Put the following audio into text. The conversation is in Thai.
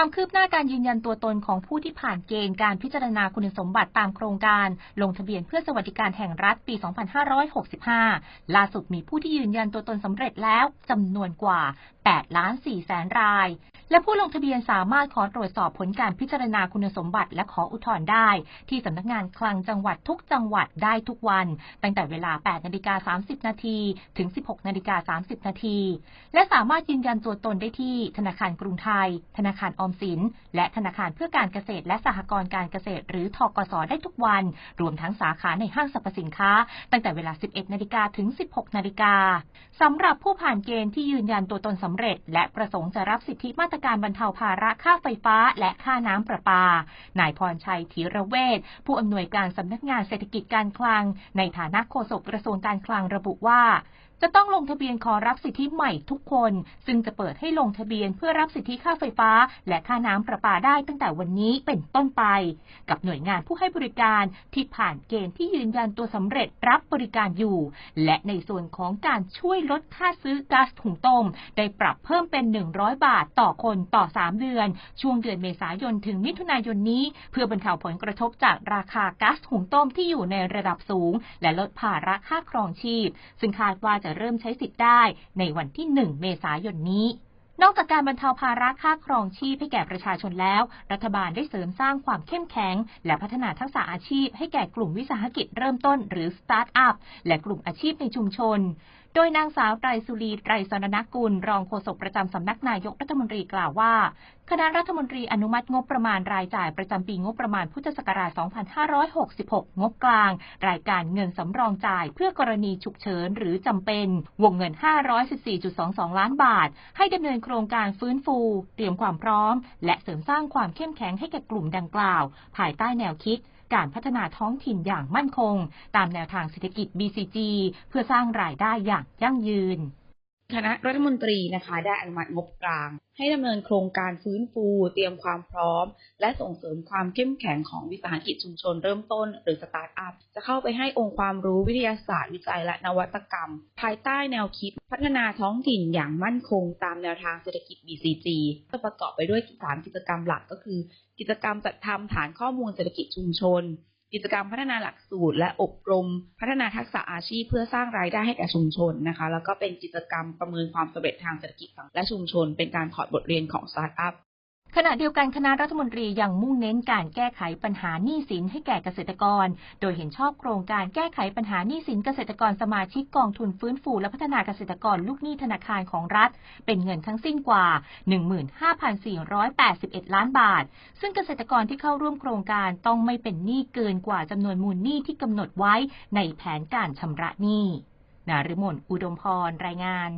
ความคืบหน้าการยืนยันตัวตนของผู้ที่ผ่านเกณฑ์การพิจารณาคุณสมบัติตามโครงการ ลงทะเบียนเพื่อสวัสดิการแห่งรัฐปี 2565 ล่าสุดมีผู้ที่ยืนยันตัวตนสำเร็จแล้วจำนวนกว่า 8 ล้าน4แสนราย และผู้ลงทะเบียนสามารถขอตรวจสอบผลการพิจารณาคุณสมบัติและขออุทธรณ์ได้ ที่สำนักงานคลังจังหวัดทุกจังหวัดได้ทุกวัน ตั้งแต่เวลา 8 นาฬิกา 30 นาทีถึง 16 นาฬิกา 30 นาที และสามารถยืนยันตัวตนได้ที่ธนาคารกรุงไทย ธนาคารออมสิน และธนาคารเพื่อการเกษตรและสหกรณ์การเกษตร หรือทกสได้ทุกวัน รวมทั้งสาขาในห้างสรรพสินค้า ตั้งแต่เวลา 11 นาฬิกาถึง 16 นาฬิกาสำหรับผู้ผ่านเกณฑ์ที่ยืนยันตัวตนสำเร็จ และประสงค์จะรับสิทธิมาตรการบรรเทาภาระค่าไฟฟ้า และค่าน้ำประปา นายพรชัยธีระเวชผู้อำนวยการสำนักงานเศรษฐกิจการคลัง ในฐานะโฆษกกระทรวงการคลังระบุว่าจะต้องลงทะเบียนขอรับสิทธิใหม่ทุกคน ซึ่งจะเปิดให้ลงทะเบียนเพื่อรับสิทธิค่าไฟฟ้า และค่าน้ำประปาได้ตั้งแต่วันนี้เป็นต้นไป กับหน่วยงานผู้ให้บริการที่ผ่านเกณฑ์ที่ยืนยันตัวสำเร็จรับบริการอยู่ และในส่วนของการช่วยลดค่าซื้อก๊าซถุงต้ม ได้ปรับเพิ่มเป็น 100 บาทต่อคนต่อ 3 เดือน ช่วงเดือนเมษายนถึงมิถุนายนนี้ เพื่อบรรเทาผลกระทบจากราคาก๊าซถุงต้มที่อยู่ในระดับสูง และลดภาระค่าครองชีพ ซึ่งคาดว่าจะเริ่มใช้สิทธิ์ได้ในวันที่ 1 เมษายนนี้นอกจากการบรรเทาภาระค่าครองชีพให้แก่ประชาชนแล้ว รัฐบาลได้เสริมสร้างความเข้มแข็ง และพัฒนาทักษะอาชีพให้แก่กลุ่มวิสาหกิจเริ่มต้นหรือสตาร์ทอัพ และกลุ่มอาชีพในชุมชน ดยนางสาวไตรสุรีไตรสรณกุล รองโฆษกประจำสำนักนายกรัฐมนตรีกล่าวว่า คณะรัฐมนตรีอนุมัติงบประมาณรายจ่ายประจำปีงบประมาณพุทธศักราช 2566 งบกลาง รายการเงินสำรองจ่ายเพื่อกรณีฉุกเฉินหรือจำเป็น วงเงิน 514.22 ล้านบาท ให้ดำเนินโครงการฟื้นฟู เตรียมความพร้อม และเสริมสร้างความเข้มแข็งให้แก่กลุ่มดังกล่าว ภายใต้แนวคิด การพัฒนาท้องถิ่นอย่างมั่นคง ตามแนวทางเศรษฐกิจ BCG เพื่อสร้างรายได้อย่างยั่งยืน คณะรัฐมนตรีนะคะ ได้อนุมัติงบกลาง ให้ดำเนินโครงการฟื้นฟู เตรียมความพร้อม และส่งเสริมความเข้มแข็งของวิสาหกิจชุมชนเริ่มต้น หรือสตาร์ทอัพ จะเข้าไปให้องค์ความรู้วิทยาศาสตร์วิจัยและนวัตกรรม ภายใต้แนวคิด พัฒนาท้องถิ่นอย่างมั่นคง ตามแนวทางเศรษฐกิจ BCG จะประกอบไปด้วย3กิจกรรมหลักก็คือ กิจกรรมจัดทำฐานข้อมูลเศรษฐกิจชุมชน กิจกรรมพัฒนาหลักสูตร และอบรมพัฒนาทักษะอาชีพ เพื่อสร้างรายได้ให้แก่ชุมชนนะคะ แล้วก็เป็นกิจกรรมประเมินความสำเร็จทางเศรษฐกิจและชุมชน เป็นการถอดบทเรียนของสตาร์ทอัพ ขณะเดียวกันคณะรัฐมนตรียังมุ่งเน้นการแก้ไขปัญหาหนี้สินให้แก่เกษตรกร โดยเห็นชอบโครงการแก้ไขปัญหาหนี้สินเกษตรกรสมาชิกกองทุนฟื้นฟูและพัฒนาเกษตรกรลูกหนี้ธนาคารของรัฐ เป็นเงินทั้งสิ้นกว่า 15,481 ล้านบาท ซึ่งเกษตรกรที่เข้าร่วมโครงการต้องไม่เป็นหนี้เกินกว่าจำนวนมูลหนี้ที่กำหนดไว้ในแผนการชำระหนี้นาฤมลอุดมพรรายงาน